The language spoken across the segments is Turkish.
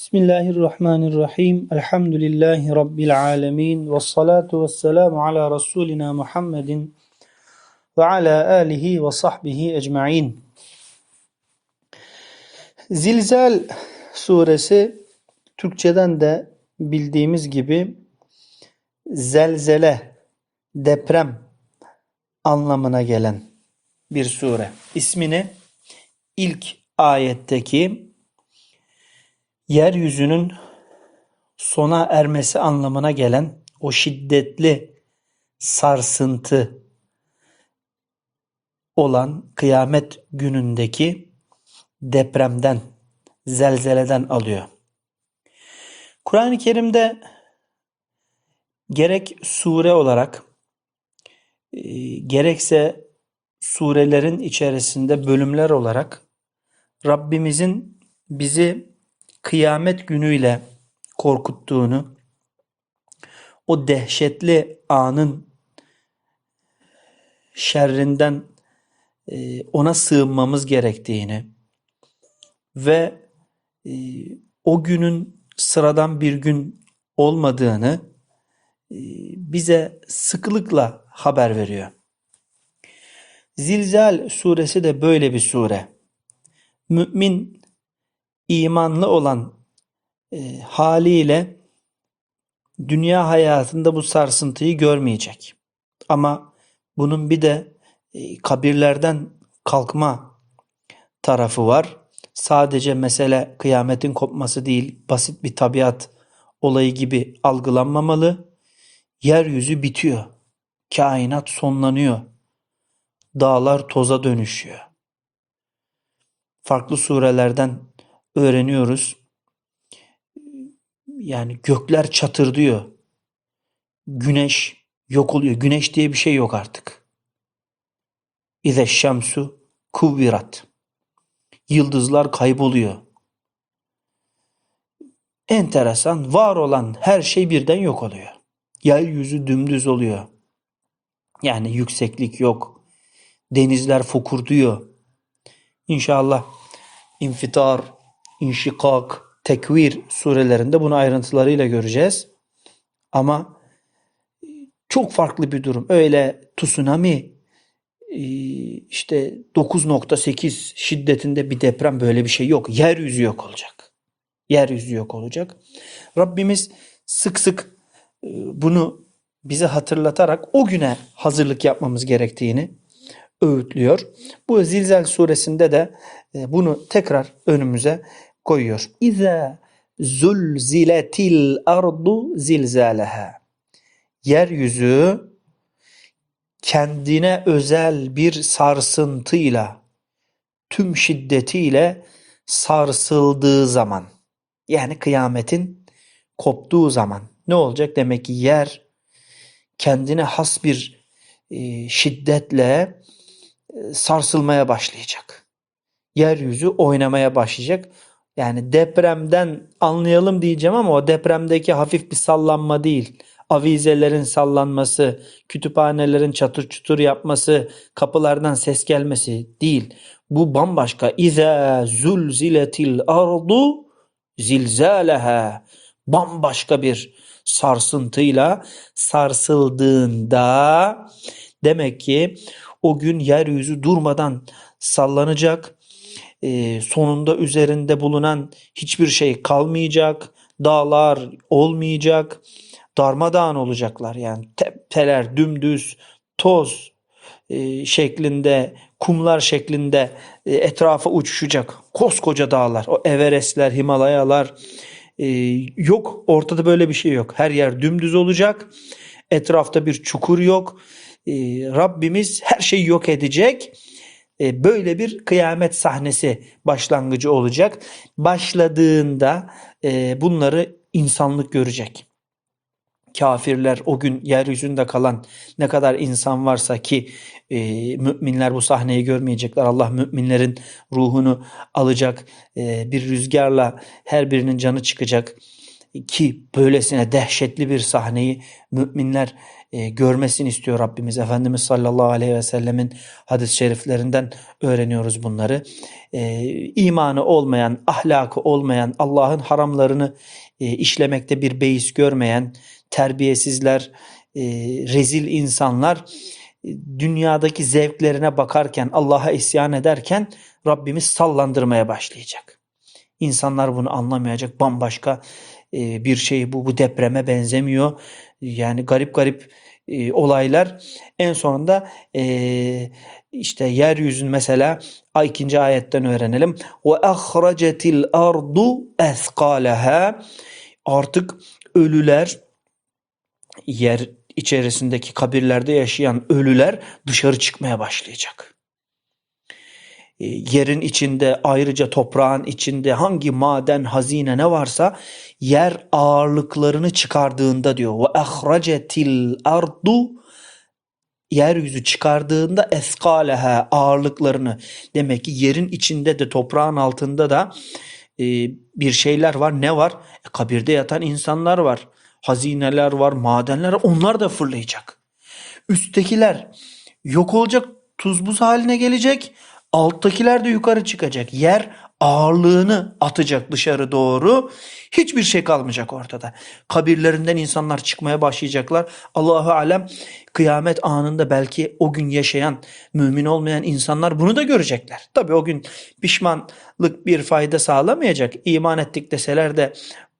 Bismillahirrahmanirrahim. Elhamdülillahi Rabbil alemin. Ve salatu ve selamu ala Resulina Muhammedin ve ala alihi ve sahbihi ecma'in. Zilzal suresi Türkçeden de bildiğimiz gibi zelzele, deprem anlamına gelen bir sure. İsmini ilk ayetteki yeryüzünün sona ermesi anlamına gelen o şiddetli sarsıntı olan kıyamet günündeki depremden, zelzeleden alıyor. Kur'an-ı Kerim'de gerek sure olarak e, gerekse surelerin içerisinde bölümler olarak Rabbimizin bizi kıyamet günüyle korkuttuğunu, o dehşetli anın şerrinden e, ona sığınmamız gerektiğini ve e, o günün sıradan bir gün olmadığını e, bize sıklıkla haber veriyor. Zilzal suresi de böyle bir sure. Mümin imanlı olan e, haliyle dünya hayatında bu sarsıntıyı görmeyecek. Ama bunun bir de e, kabirlerden kalkma tarafı var. Sadece mesele kıyametin kopması değil, basit bir tabiat olayı gibi algılanmamalı. Yeryüzü bitiyor. Kainat sonlanıyor. Dağlar toza dönüşüyor. Farklı surelerden öğreniyoruz. Yani gökler çatırdıyor. Güneş yok oluyor. Güneş diye bir şey yok artık. İze şemsu kuvvirat. Yıldızlar kayboluyor. Enteresan var olan her şey birden yok oluyor. Yeryüzü dümdüz oluyor. Yani yükseklik yok. Denizler fokurduyor. İnşallah infitar, İnşikak, Tekvir surelerinde bunu ayrıntılarıyla göreceğiz. Ama çok farklı bir durum. Öyle tsunami e, işte 9.8 şiddetinde bir deprem böyle bir şey yok. Yeryüzü yok olacak. Yeryüzü yok olacak. Rabbimiz sık sık e, bunu bize hatırlatarak o güne hazırlık yapmamız gerektiğini öğütlüyor. Bu Zilzal suresinde de e, bunu tekrar önümüze koyuyor. İza zulziletil ardu zilzaleha. Yeryüzü kendine özel bir sarsıntıyla tüm şiddetiyle sarsıldığı zaman yani kıyametin koptuğu zaman ne olacak? Demek ki yer kendine has bir e, şiddetle e, sarsılmaya başlayacak. Yeryüzü oynamaya başlayacak. Yani depremden anlayalım diyeceğim ama o depremdeki hafif bir sallanma değil. Avizelerin sallanması, kütüphanelerin çatır çutur yapması, kapılardan ses gelmesi değil. Bu bambaşka. İza zulziletil ardu zilzaleha. Bambaşka bir sarsıntıyla sarsıldığında demek ki o gün yeryüzü durmadan sallanacak e, sonunda üzerinde bulunan hiçbir şey kalmayacak, dağlar olmayacak, darmadağın olacaklar. Yani tepeler dümdüz toz e, şeklinde kumlar şeklinde e, etrafa uçuşacak koskoca dağlar o Everestler Himalayalar e, yok. Ortada böyle bir şey yok. Her yer dümdüz olacak. Etrafta bir çukur yok. E, Rabbimiz her şeyi yok edecek böyle bir kıyamet sahnesi başlangıcı olacak. Başladığında e, bunları insanlık görecek. Kafirler o gün yeryüzünde kalan ne kadar insan varsa ki e, müminler bu sahneyi görmeyecekler. Allah müminlerin ruhunu alacak. bir rüzgarla her birinin canı çıkacak. ki böylesine dehşetli bir sahneyi müminler e, görmesini istiyor Rabbimiz. Efendimiz sallallahu aleyhi ve sellemin hadis-i şeriflerinden öğreniyoruz bunları. E, imanı olmayan, ahlakı olmayan, Allah'ın haramlarını e, işlemekte bir beis görmeyen, terbiyesizler, e, rezil insanlar e, dünyadaki zevklerine bakarken, Allah'a isyan ederken Rabbimiz sallandırmaya başlayacak. İnsanlar bunu anlamayacak. Bambaşka e, bir şey bu. Bu depreme benzemiyor. Yani garip garip e, olaylar en sonunda e, işte yeryüzün mesela ikinci ayetten öğrenelim. Ve ahracetil ardu ethqalaha artık ölüler yer içerisindeki kabirlerde yaşayan ölüler dışarı çıkmaya başlayacak. E, yerin içinde ayrıca toprağın içinde hangi maden hazine ne varsa yer ağırlıklarını çıkardığında diyor ve ahracetil ardu yeryüzü çıkardığında eskaleha ağırlıklarını. Demek ki yerin içinde de toprağın altında da e, bir şeyler var. Ne var? E, kabirde yatan insanlar var hazineler var madenler var. onlar da fırlayacak. Üsttekiler yok olacak tuz buz haline gelecek alttakiler de yukarı çıkacak. Yer ağırlığını atacak dışarı doğru. Hiçbir şey kalmayacak ortada. Kabirlerinden insanlar çıkmaya başlayacaklar. Allahu alem kıyamet anında belki o gün yaşayan mümin olmayan insanlar bunu da görecekler. Tabi o gün pişmanlık bir fayda sağlamayacak. İman ettik deseler de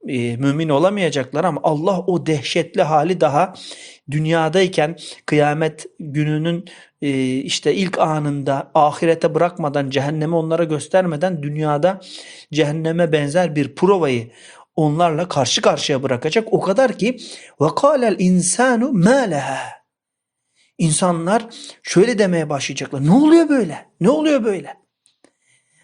e, mümin olamayacaklar ama Allah o dehşetli hali daha dünyadayken kıyamet gününün e, işte ilk anında ahirete bırakmadan cehennemi onlara göstermeden dünyada cehenneme benzer bir provayı onlarla karşı karşıya bırakacak. O kadar ki kâlel insanu leha. İnsanlar şöyle demeye başlayacaklar. Ne oluyor böyle? Ne oluyor böyle?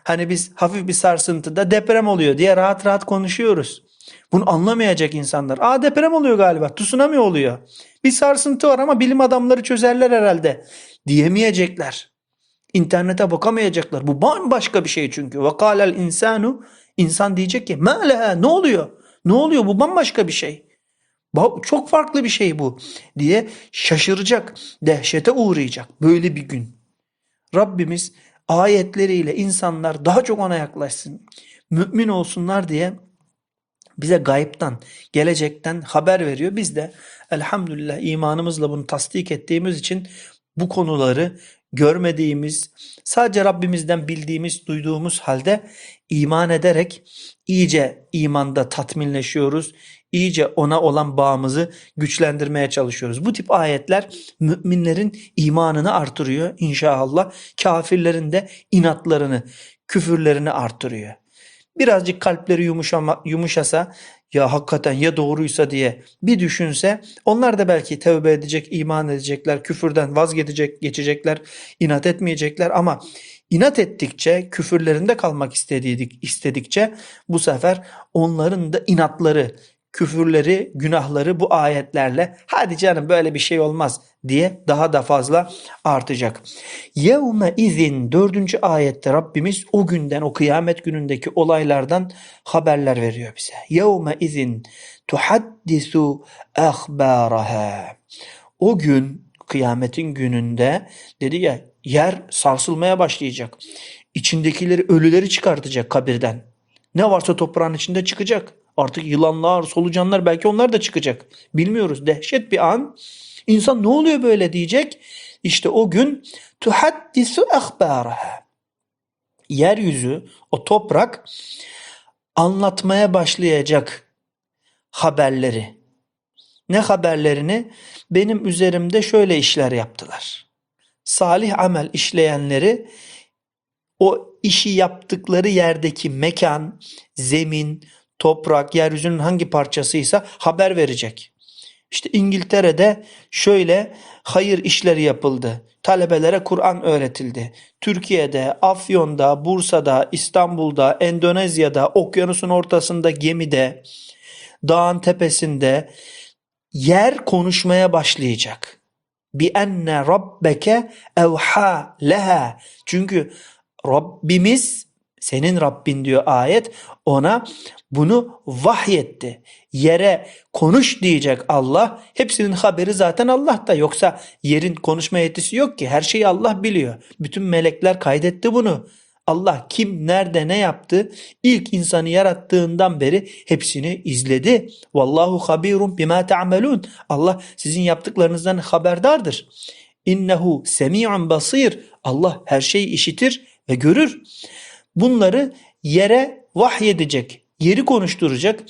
Hani biz hafif bir sarsıntıda deprem oluyor diye rahat rahat konuşuyoruz. Bunu anlamayacak insanlar. Aa deprem oluyor galiba. Tsunami oluyor. Bir sarsıntı var ama bilim adamları çözerler herhalde. Diyemeyecekler. İnternete bakamayacaklar. Bu bambaşka bir şey çünkü. Vakalel insanu insan diyecek ki meleha ne oluyor? Ne oluyor? Bu bambaşka bir şey. Çok farklı bir şey bu diye şaşıracak, dehşete uğrayacak böyle bir gün. Rabbimiz ayetleriyle insanlar daha çok ona yaklaşsın, mümin olsunlar diye bize gayiptan, gelecekten haber veriyor. Biz de elhamdülillah imanımızla bunu tasdik ettiğimiz için bu konuları görmediğimiz, sadece Rabbimizden bildiğimiz, duyduğumuz halde iman ederek iyice imanda tatminleşiyoruz. İyice ona olan bağımızı güçlendirmeye çalışıyoruz. Bu tip ayetler müminlerin imanını artırıyor inşallah. Kafirlerin de inatlarını, küfürlerini artırıyor birazcık kalpleri yumuşama, yumuşasa ya hakikaten ya doğruysa diye bir düşünse onlar da belki tövbe edecek, iman edecekler, küfürden vazgeçecek, geçecekler, inat etmeyecekler. Ama inat ettikçe, küfürlerinde kalmak istedik, istedikçe bu sefer onların da inatları, küfürleri, günahları bu ayetlerle hadi canım böyle bir şey olmaz diye daha da fazla artacak. Yevme izin dördüncü ayette Rabbimiz o günden o kıyamet günündeki olaylardan haberler veriyor bize. Yevme izin tuhaddisu ahbaraha. O gün kıyametin gününde dedi ya yer sarsılmaya başlayacak. İçindekileri ölüleri çıkartacak kabirden. Ne varsa toprağın içinde çıkacak. Artık yılanlar, solucanlar belki onlar da çıkacak. Bilmiyoruz. Dehşet bir an. İnsan ne oluyor böyle diyecek. İşte o gün tuhaddisu ahbaraha. Yeryüzü, o toprak anlatmaya başlayacak haberleri. Ne haberlerini? Benim üzerimde şöyle işler yaptılar. Salih amel işleyenleri o işi yaptıkları yerdeki mekan, zemin, toprak, yeryüzünün hangi parçasıysa haber verecek. İşte İngiltere'de şöyle hayır işleri yapıldı. Talebelere Kur'an öğretildi. Türkiye'de, Afyon'da, Bursa'da, İstanbul'da, Endonezya'da, okyanusun ortasında gemide, dağın tepesinde yer konuşmaya başlayacak. Bi enne rabbeke evha leha. Çünkü Rabbimiz senin Rabbin diyor ayet ona bunu vahyetti. Yere konuş diyecek Allah. Hepsinin haberi zaten Allah'ta. Yoksa yerin konuşma yetisi yok ki. Her şeyi Allah biliyor. Bütün melekler kaydetti bunu. Allah kim nerede ne yaptı ilk insanı yarattığından beri hepsini izledi. Vallahu habirun bima ta'melun. Allah sizin yaptıklarınızdan haberdardır. İnnehu semi'un basir. Allah her şeyi işitir ve görür. Bunları yere vahyedecek, yeri konuşturacak.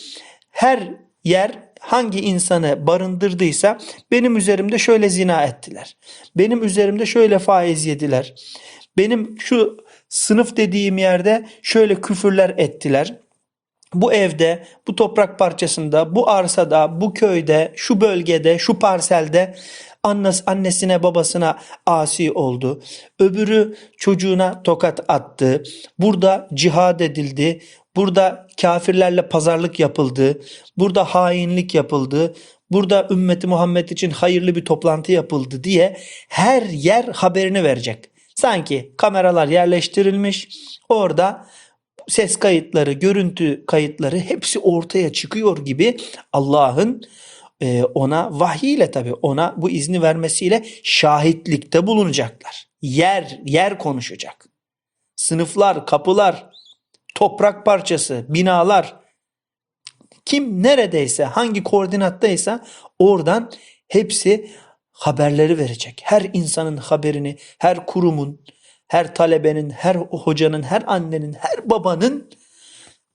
Her yer hangi insanı barındırdıysa benim üzerimde şöyle zina ettiler. Benim üzerimde şöyle faiz yediler. Benim şu sınıf dediğim yerde şöyle küfürler ettiler. Bu evde, bu toprak parçasında, bu arsada, bu köyde, şu bölgede, şu parselde annes, annesine babasına asi oldu. Öbürü çocuğuna tokat attı. Burada cihad edildi. Burada kafirlerle pazarlık yapıldı. Burada hainlik yapıldı. Burada ümmeti Muhammed için hayırlı bir toplantı yapıldı diye her yer haberini verecek. Sanki kameralar yerleştirilmiş. Orada ses kayıtları, görüntü kayıtları hepsi ortaya çıkıyor gibi Allah'ın e, ona vahiyle tabi ona bu izni vermesiyle şahitlikte bulunacaklar. Yer yer konuşacak. Sınıflar, kapılar, toprak parçası, binalar kim neredeyse hangi koordinattaysa oradan hepsi haberleri verecek. Her insanın haberini, her kurumun, her talebenin, her hocanın, her annenin, her babanın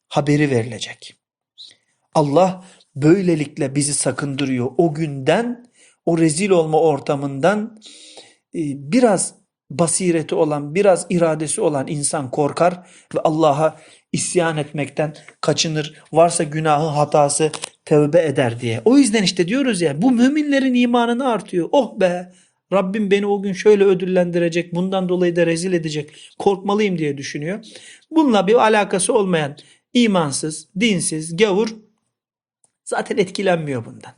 haberi verilecek. Allah böylelikle bizi sakındırıyor. O günden, o rezil olma ortamından e, biraz basireti olan, biraz iradesi olan insan korkar ve Allah'a isyan etmekten kaçınır. Varsa günahı, hatası tövbe eder diye. O yüzden işte diyoruz ya bu müminlerin imanını artıyor. Oh be Rabbim beni o gün şöyle ödüllendirecek, bundan dolayı da rezil edecek, korkmalıyım diye düşünüyor. Bununla bir alakası olmayan imansız, dinsiz, gavur zaten etkilenmiyor bundan.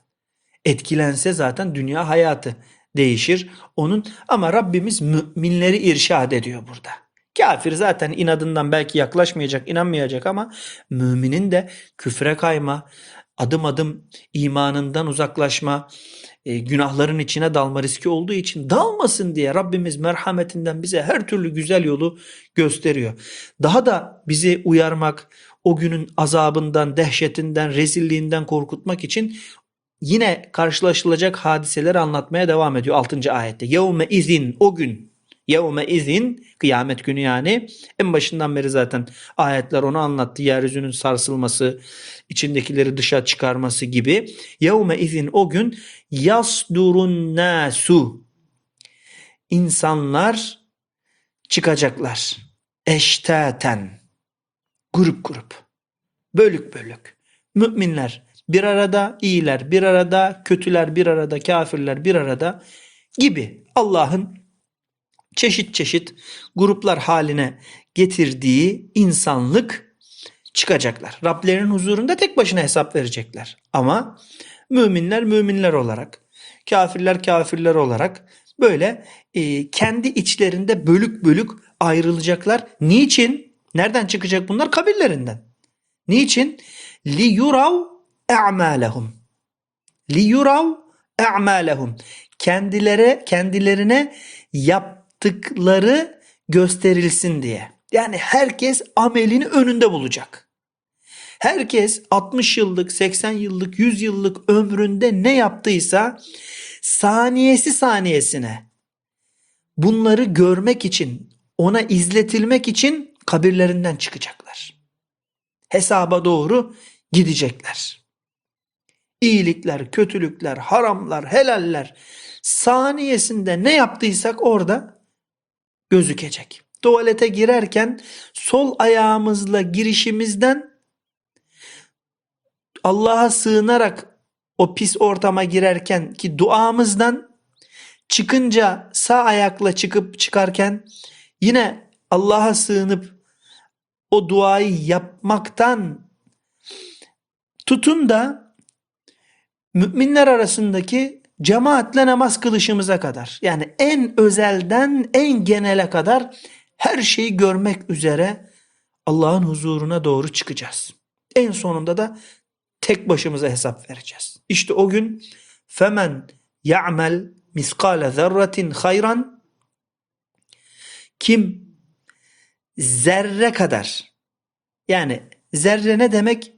Etkilense zaten dünya hayatı değişir onun ama Rabbimiz müminleri irşad ediyor burada. Kafir zaten inadından belki yaklaşmayacak, inanmayacak ama müminin de küfre kayma, adım adım imanından uzaklaşma, e, günahların içine dalma riski olduğu için dalmasın diye Rabbimiz merhametinden bize her türlü güzel yolu gösteriyor. Daha da bizi uyarmak, o günün azabından, dehşetinden, rezilliğinden korkutmak için yine karşılaşılacak hadiseleri anlatmaya devam ediyor 6. ayette. Yevme izin o gün Yevme izin kıyamet günü yani en başından beri zaten ayetler onu anlattı. Yeryüzünün sarsılması, içindekileri dışa çıkarması gibi. Yevme izin o gün yasdurun nasu insanlar çıkacaklar. Eştaten grup grup bölük bölük müminler bir arada iyiler bir arada kötüler bir arada kafirler bir arada gibi Allah'ın çeşit çeşit gruplar haline getirdiği insanlık çıkacaklar. Rablerinin huzurunda tek başına hesap verecekler. Ama müminler müminler olarak, kafirler kafirler olarak böyle e, kendi içlerinde bölük bölük ayrılacaklar. Niçin? Nereden çıkacak bunlar? Kabirlerinden. Niçin? Li yurav e'malehum. Li yurav e'malehum. Kendilere kendilerine yaptıkları gösterilsin diye. Yani herkes amelini önünde bulacak. Herkes 60 yıllık, 80 yıllık, 100 yıllık ömründe ne yaptıysa saniyesi saniyesine bunları görmek için, ona izletilmek için kabirlerinden çıkacaklar. Hesaba doğru gidecekler. İyilikler, kötülükler, haramlar, helaller saniyesinde ne yaptıysak orada gözükecek. Tuvalete girerken sol ayağımızla girişimizden Allah'a sığınarak o pis ortama girerken ki duamızdan çıkınca sağ ayakla çıkıp çıkarken yine Allah'a sığınıp o duayı yapmaktan tutun da müminler arasındaki cemaatle namaz kılışımıza kadar yani en özelden en genele kadar her şeyi görmek üzere Allah'ın huzuruna doğru çıkacağız. En sonunda da tek başımıza hesap vereceğiz. İşte o gün femen ya'mel miskale zerratin hayran kim zerre kadar yani zerre ne demek?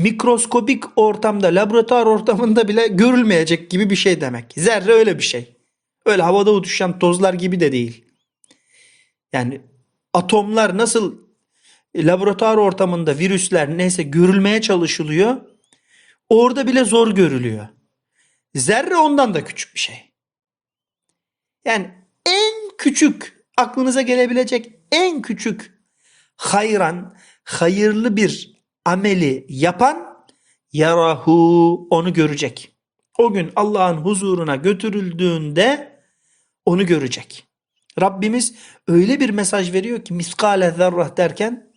Mikroskopik ortamda, laboratuvar ortamında bile görülmeyecek gibi bir şey demek. Zerre öyle bir şey. Öyle havada uçuşan tozlar gibi de değil. Yani atomlar nasıl laboratuvar ortamında virüsler neyse görülmeye çalışılıyor. Orada bile zor görülüyor. Zerre ondan da küçük bir şey. Yani en küçük aklınıza gelebilecek en küçük hayran, hayırlı bir ameli yapan yarahu onu görecek. O gün Allah'ın huzuruna götürüldüğünde onu görecek. Rabbimiz öyle bir mesaj veriyor ki miskale zerrah derken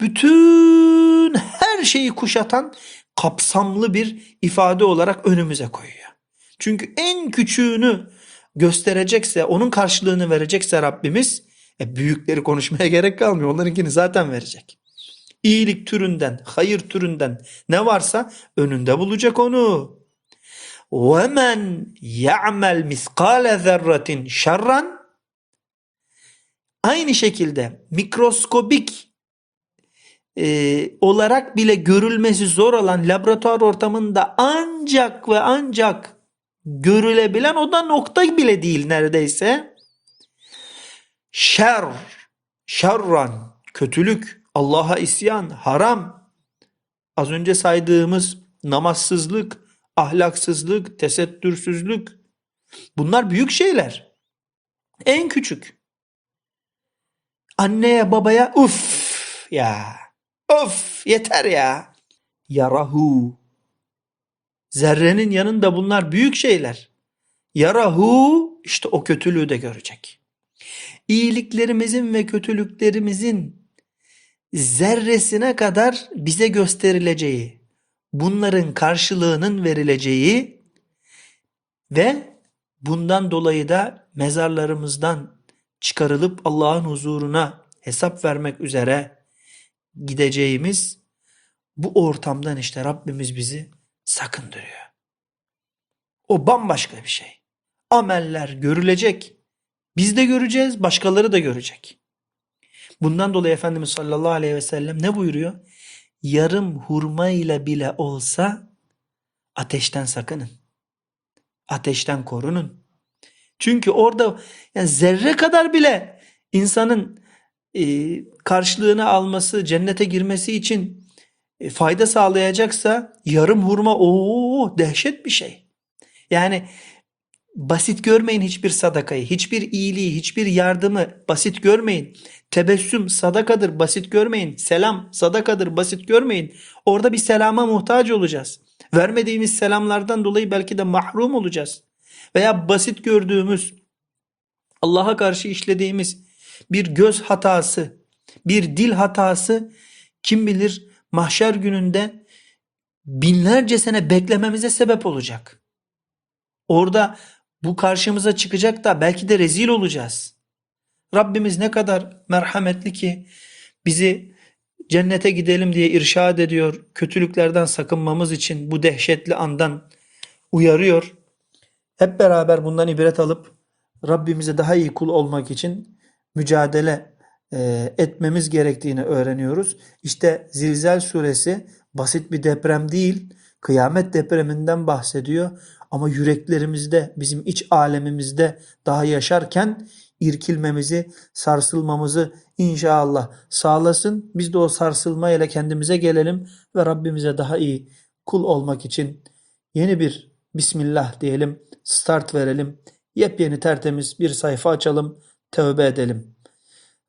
bütün her şeyi kuşatan kapsamlı bir ifade olarak önümüze koyuyor. Çünkü en küçüğünü gösterecekse, onun karşılığını verecekse Rabbimiz e, büyükleri konuşmaya gerek kalmıyor. Onlarınkini zaten verecek İyilik türünden, hayır türünden ne varsa önünde bulacak onu. وَمَنْ يَعْمَلْ مِثْقَالَ ذَرَّةٍ şerran Aynı şekilde mikroskobik e, olarak bile görülmesi zor olan laboratuvar ortamında ancak ve ancak görülebilen o da nokta bile değil neredeyse. Şer, şerran, kötülük, Allah'a isyan, haram. Az önce saydığımız namazsızlık, ahlaksızlık, tesettürsüzlük. Bunlar büyük şeyler. En küçük. Anneye babaya uf ya. Of yeter ya. Yarahu. Zerrenin yanında bunlar büyük şeyler. Yarahu işte o kötülüğü de görecek. İyiliklerimizin ve kötülüklerimizin zerresine kadar bize gösterileceği, bunların karşılığının verileceği ve bundan dolayı da mezarlarımızdan çıkarılıp Allah'ın huzuruna hesap vermek üzere gideceğimiz bu ortamdan işte Rabbimiz bizi sakındırıyor. O bambaşka bir şey. Ameller görülecek. Biz de göreceğiz, başkaları da görecek. Bundan dolayı Efendimiz sallallahu aleyhi ve sellem ne buyuruyor? Yarım hurma ile bile olsa ateşten sakının. Ateşten korunun. Çünkü orada yani zerre kadar bile insanın e, karşılığını alması, cennete girmesi için e, fayda sağlayacaksa yarım hurma o dehşet bir şey. Yani basit görmeyin hiçbir sadakayı, hiçbir iyiliği, hiçbir yardımı basit görmeyin. Tebessüm sadakadır, basit görmeyin. Selam sadakadır, basit görmeyin. Orada bir selama muhtaç olacağız. Vermediğimiz selamlardan dolayı belki de mahrum olacağız. Veya basit gördüğümüz, Allah'a karşı işlediğimiz bir göz hatası, bir dil hatası kim bilir mahşer gününde binlerce sene beklememize sebep olacak. Orada bu karşımıza çıkacak da belki de rezil olacağız. Rabbimiz ne kadar merhametli ki bizi cennete gidelim diye irşad ediyor. Kötülüklerden sakınmamız için bu dehşetli andan uyarıyor. Hep beraber bundan ibret alıp Rabbimize daha iyi kul olmak için mücadele e, etmemiz gerektiğini öğreniyoruz. İşte Zilzal suresi basit bir deprem değil, kıyamet depreminden bahsediyor. Ama yüreklerimizde, bizim iç alemimizde daha yaşarken irkilmemizi, sarsılmamızı inşallah sağlasın. Biz de o sarsılmayla kendimize gelelim ve Rabbimize daha iyi kul olmak için yeni bir Bismillah diyelim, start verelim. Yepyeni tertemiz bir sayfa açalım, tövbe edelim.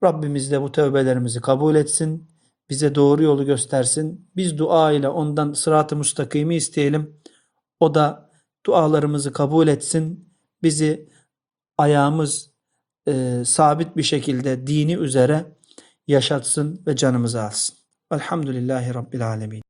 Rabbimiz de bu tövbelerimizi kabul etsin, bize doğru yolu göstersin. Biz dua ile ondan sırat-ı müstakimi isteyelim. O da dualarımızı kabul etsin. Bizi ayağımız e, sabit bir şekilde dini üzere yaşatsın ve canımızı alsın. Elhamdülillahi Rabbil Alemin.